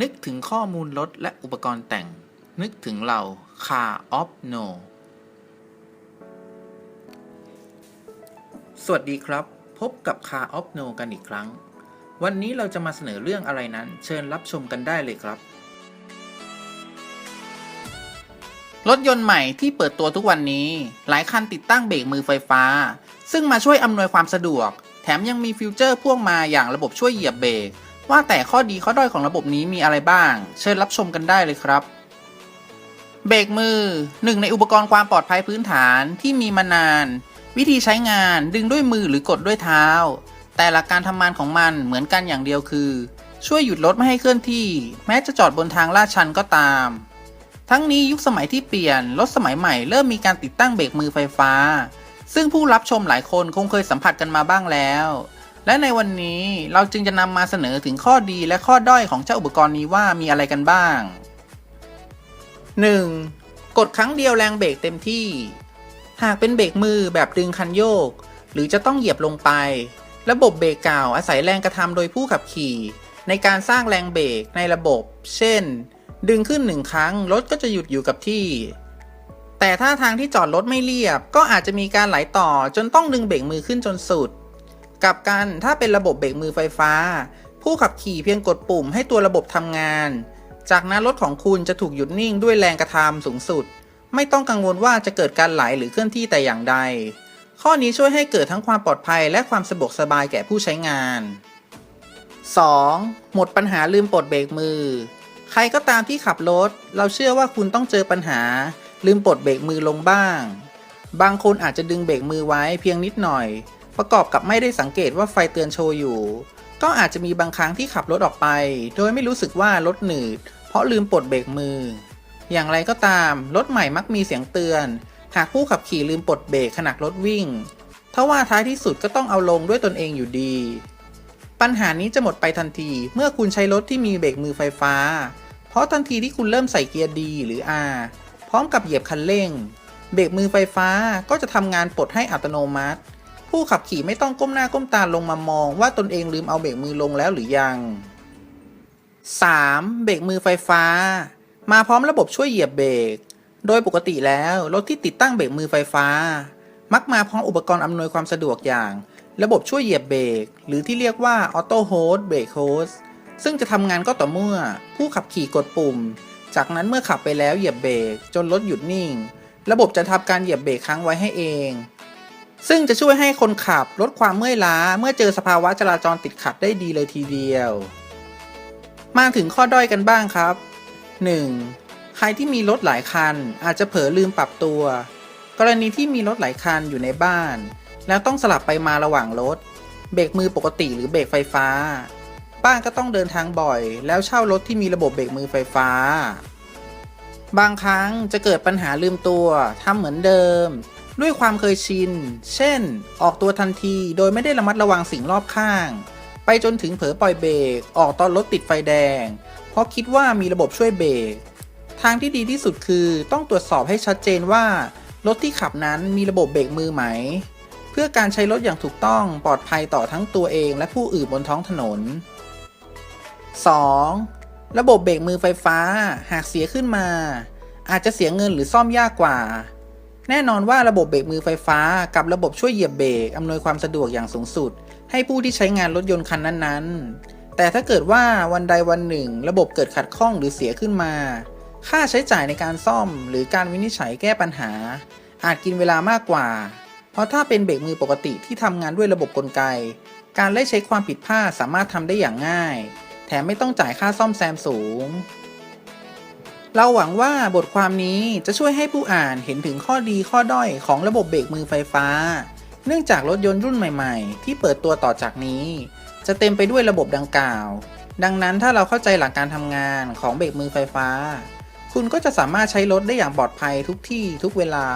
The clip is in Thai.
นึกถึงข้อมูลรถและอุปกรณ์แต่ง นึกถึงเรา Car of No สวัสดีครับ พบกับ Car of No กันอีกครั้ง วันนี้เราจะมาเสนอเรื่องอะไรนั้น เชิญรับชมกันได้เลยครับ รถยนต์ใหม่ที่เปิดตัวทุกวันนี้ หลายคันติดตั้งเบรกมือไฟฟ้า ซึ่งมาช่วยอำนวยความสะดวก แถมยังมีฟิวเจอร์พ่วงมาอย่างระบบช่วยเหยียบเบรก ว่าแต่ข้อดีข้อด้อยของระบบนี้มีอะไรบ้าง เชิญรับชมกันได้เลยครับ เบรกมือหนึ่งในอุปกรณ์ความปลอดภัยพื้นฐานที่มีมานาน วิธีใช้งานดึงด้วยมือหรือกดด้วยเท้า แต่หลักการทำงานของมันเหมือนกันอย่างเดียวคือ ช่วยหยุดรถไม่ให้เคลื่อนที่ แม้จะจอดบนทางลาดชันก็ตาม ทั้งนี้ยุคสมัยที่เปลี่ยนรถสมัยใหม่เริ่มมีการติดตั้งเบรกมือไฟฟ้า ซึ่งผู้รับชมหลายคนคงเคยสัมผัสกันมาบ้างแล้ว และในวันนี้เราจึงจะนำมาเสนอถึงข้อดีและข้อด้อยของเจ้าอุปกรณ์นี้ว่ามีอะไรกันบ้าง 1. กดครั้งเดียวแรงเบรกเต็มที่ หากเป็นเบรกมือแบบดึงคันโยก หรือจะต้องเหยียบลงไป ระบบเบรกเก่าอาศัยแรงกระทำโดยผู้ขับขี่ ในการสร้างแรงเบรกในระบบ เช่น ดึงขึ้นหนึ่งครั้งรถก็จะหยุดอยู่กับที่ แต่ถ้าทางที่จอดรถไม่เรียบ ก็อาจจะมีการไหลต่อจนต้องดึงเบรกมือขึ้นจนสุด กลับกันถ้าเป็นระบบเบรกมือไฟฟ้า ผู้ขับขี่เพียงกดปุ่มให้ตัวระบบทำงาน จากนั้นรถของคุณจะถูกหยุดนิ่งด้วยแรงกระทำสูงสุด ไม่ต้องกังวลว่าจะเกิดการไหลหรือเคลื่อนที่แต่อย่างใด ข้อนี้ช่วยให้เกิดทั้งความปลอดภัยและความสะดวกสบายแก่ผู้ใช้งาน 2. หมดปัญหาลืมปลดเบรกมือ ใครก็ตามที่ขับรถ เราเชื่อว่าคุณต้องเจอปัญหา ลืมปลดเบรกมือลงบ้าง บางคนอาจจะดึงเบรกมือไว้เพียงนิดหน่อย ประกอบกับไม่ได้สังเกตว่าไฟเตือนโชว์อยู่ ก็อาจจะมีบางครั้งที่ขับรถออกไป โดยไม่รู้สึกว่ารถหนืด เพราะลืมปลดเบรกมือ อย่างไรก็ตาม รถใหม่มักมีเสียงเตือน หากผู้ขับขี่ลืมปลดเบรกขณะรถวิ่งทว่าท้ายที่สุดก็ต้องเอาลงด้วยตนเองอยู่ดี ปัญหานี้จะหมดไปทันทีเมื่อคุณใช้รถที่มีเบรกมือไฟฟ้า เพราะทันทีที่คุณเริ่มใส่เกียร์ D หรือ R พร้อมกับเหยียบคันเร่ง เบรกมือไฟฟ้าก็จะทำงานปลดให้อัตโนมัติ ผู้ขับขี่ไม่ต้องก้มหน้าก้มตาลงมามองว่าตนเองลืมเอาเบรกมือลงแล้วหรือยัง 3. เบรกมือไฟฟ้า มาพร้อมระบบช่วยเหยียบเบรก โดยปกติแล้วรถที่ติดตั้งเบรกมือไฟฟ้า มักมาพร้อมอุปกรณ์อำนวยความสะดวกอย่าง ระบบช่วยเหยียบเบรก หรือที่เรียกว่า Auto Hold Brake Hose ซึ่งจะทำงานก็ต่อเมื่อ ผู้ขับขี่กดปุ่ม จากนั้นเมื่อขับไปแล้วเหยียบเบรกจนรถหยุดนิ่ง ระบบจะทำการเหยียบเบรกค้างไว้ให้เอง ซึ่งจะช่วยให้คนขับลดความเมื่อยล้า เมื่อเจอสภาวะจราจรติดขัดได้ดีเลยทีเดียว มาถึงข้อด้อยกันบ้างครับ 1. ใครที่มีรถหลายคัน อาจจะเผลอลืมปรับตัว กรณีที่มีรถหลายคันอยู่ในบ้าน แล้วต้องสลับไปมาระหว่างรถ เบรกมือปกติหรือเบรกไฟฟ้า บ้านก็ต้องเดินทางบ่อย แล้วเช่ารถที่มีระบบเบรกมือไฟฟ้า บางครั้งจะเกิดปัญหาลืมตัวทำเหมือนเดิม ด้วยความเคยชิน เช่น ออกตัวทันทีโดยไม่ได้ระมัดระวังสิ่งรอบข้าง ไปจนถึงเผลอปล่อยเบรก ออกตอนรถติดไฟแดง เพราะคิดว่ามีระบบช่วยเบรก ทางที่ดีที่สุดคือต้องตรวจสอบให้ชัดเจนว่า รถที่ขับนั้นมีระบบเบรกมือไหม เพื่อการใช้รถอย่างถูกต้องปลอดภัยต่อทั้งตัวเองและผู้อื่นบนท้องถนน 2. ระบบเบรกมือไฟฟ้าหากเสียขึ้นมา อาจจะเสียเงินหรือซ่อมยากกว่า แน่นอนว่าระบบเบรกมือไฟฟ้ากับระบบช่วยเหยียบเบรกอำนวยความสะดวกอย่างสูงสุด ให้ผู้ที่ใช้งานรถยนต์คันนั้นๆ แต่ถ้าเกิดว่าวันใดวันหนึ่ง ระบบเกิดขัดข้องหรือเสียขึ้นมา ค่าใช้จ่ายในการซ่อม หรือการวินิจฉัยแก้ปัญหา อาจกินเวลามากกว่า เพราะถ้าเป็นเบรกมือปกติที่ทำงานด้วยระบบกลไก การไล่เช็คความผิดพลาดสามารถทำได้อย่างง่าย แถมไม่ต้องจ่ายค่าซ่อมแซมสูง เราหวังว่าบทความนี้จะช่วยให้ผู้อ่านเห็นถึงข้อดีข้อด้อยของระบบเบรกมือไฟฟ้า เนื่องจากรถยนต์รุ่นใหม่ๆ ที่เปิดตัวต่อจากนี้ จะเต็มไปด้วยระบบดังกล่าว ดังนั้นถ้าเราเข้าใจหลักการทำงานของเบรกมือไฟฟ้า คุณก็จะสามารถใช้รถได้อย่างปลอดภัยทุกที่ทุกเวลา